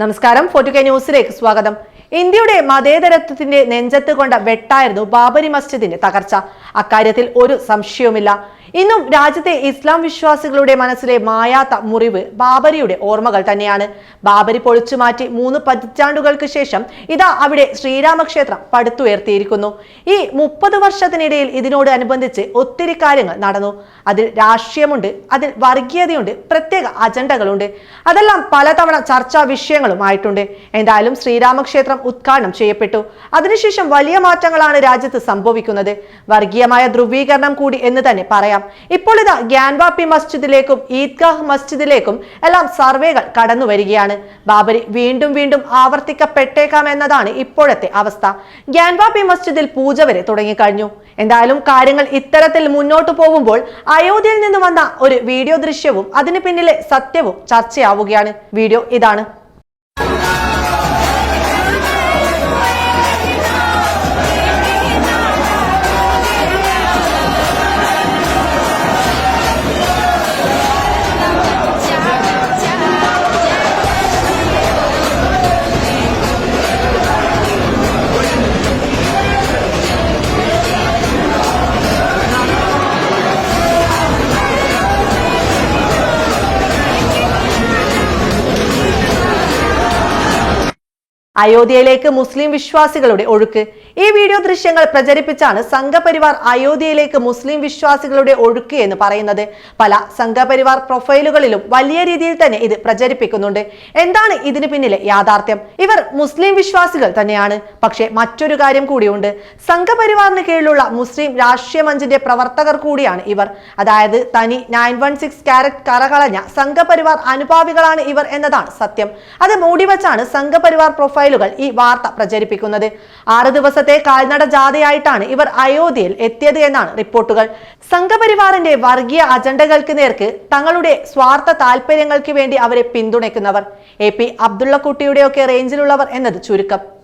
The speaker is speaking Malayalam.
നമസ്കാരം. ഫോർട്ടു കെ ന്യൂസിലേക്ക് സ്വാഗതം. ഇന്ത്യയുടെ മതേതരത്വത്തിന്റെ നെഞ്ചത്ത് കൊണ്ട വെട്ടായിരുന്നു ബാബരി മസ്ജിദിന്റെ തകർച്ച. അക്കാര്യത്തിൽ ഒരു സംശയവുമില്ല. ഇന്നും രാജ്യത്തെ ഇസ്ലാം വിശ്വാസികളുടെ മനസ്സിലെ മായാത്ത മുറിവ് ബാബരിയുടെ ഓർമ്മകൾ തന്നെയാണ്. ബാബരി പൊളിച്ചു മാറ്റി മൂന്ന് പതിറ്റാണ്ടുകൾക്ക് ശേഷം ഇതാ അവിടെ ശ്രീരാമക്ഷേത്രം പടുത്തുയർത്തിയിരിക്കുന്നു. ഈ മുപ്പത് വർഷത്തിനിടയിൽ ഇതിനോട് അനുബന്ധിച്ച് ഒത്തിരി കാര്യങ്ങൾ നടന്നു. അതിൽ രാഷ്ട്രീയമുണ്ട് അതിൽ വർഗീയതയുണ്ട് പ്രത്യേക അജണ്ടകളുണ്ട്. അതെല്ലാം പലതവണ ചർച്ചാ വിഷയങ്ങളുമായിട്ടുണ്ട് എന്തായാലും ശ്രീരാമക്ഷേത്രം ഉദ്ഘാടനം ചെയ്യപ്പെട്ടു. അതിനുശേഷം വലിയ മാറ്റങ്ങളാണ് രാജ്യത്ത് സംഭവിക്കുന്നത്. വർഗീയമായ ധ്രുവീകരണം കൂടി എന്ന് തന്നെ പറയാം. ഇപ്പോൾ ഇതാ ഗ്യാൻവാപ്പി മസ്ജിദിലേക്കും ഈദ്ഗാഹ് മസ്ജിദിലേക്കും എല്ലാം സർവേകൾ കടന്നു വരികയാണ്. ബാബരി വീണ്ടും വീണ്ടും ആവർത്തിക്കപ്പെട്ടേക്കാം എന്നതാണ് ഇപ്പോഴത്തെ അവസ്ഥ. ഗ്യാൻവാപ്പി മസ്ജിദിൽ പൂജ വരെ തുടങ്ങിക്കഴിഞ്ഞു. എന്തായാലും കാര്യങ്ങൾ ഇത്തരത്തിൽ മുന്നോട്ട് പോകുമ്പോൾ അയോധ്യയിൽ നിന്ന് വന്ന ഒരു വീഡിയോ ദൃശ്യവും അതിന് പിന്നിലെ സത്യവും ചർച്ചയാവുകയാണ്. വീഡിയോ ഇതാണ്. അയോധ്യയിലേക്ക് മുസ്ലിം വിശ്വാസികളുടെ ഒഴുക്ക് ഈ വീഡിയോ ദൃശ്യങ്ങൾ പ്രചരിപ്പിച്ചാണ് സംഘപരിവാർ അയോധ്യയിലേക്ക് മുസ്ലിം വിശ്വാസികളുടെ ഒഴുക്ക് എന്ന് പറയുന്നത്. പല സംഘപരിവാർ പ്രൊഫൈലുകളിലും വലിയ രീതിയിൽ തന്നെ ഇത് പ്രചരിപ്പിക്കുന്നുണ്ട്. എന്താണ് ഇതിന് പിന്നിലെ യാഥാർത്ഥ്യം? ഇവർ മുസ്ലിം വിശ്വാസികൾ തന്നെയാണ്. പക്ഷേ മറ്റൊരു കാര്യം കൂടിയുണ്ട്. സംഘപരിവാറിന് കീഴിലുള്ള മുസ്ലിം രാഷ്ട്രീയ മഞ്ചിന്റെ പ്രവർത്തകർ കൂടിയാണ് ഇവർ. അതായത് തനി നയൻ വൺ സിക്സ് ക്യാരറ്റ് കറകളഞ്ഞ സംഘപരിവാർ അനുഭാവികളാണ് ഇവർ എന്നതാണ് സത്യം. അത് മൂടിവച്ചാണ് സംഘപരിവാർ പ്രൊഫൈലുകൾ ഈ വാർത്ത പ്രചരിപ്പിക്കുന്നത്. ആറ് ദിവസത്തെ കാൽനട ജാഥയായിട്ടാണ് ഇവർ അയോധ്യയിൽ എത്തിയത് എന്നാണ് റിപ്പോർട്ടുകൾ. സംഘപരിവാറിന്റെ വർഗീയ അജണ്ടകൾക്ക് നേർക്ക് തങ്ങളുടെ സ്വാർത്ഥ താല്പര്യങ്ങൾക്ക് വേണ്ടി അവരെ പിന്തുണയ്ക്കുന്നവർ. എ പി അബ്ദുള്ളക്കുട്ടിയുടെയൊക്കെ റേഞ്ചിലുള്ളവർ എന്നത് ചുരുക്കം.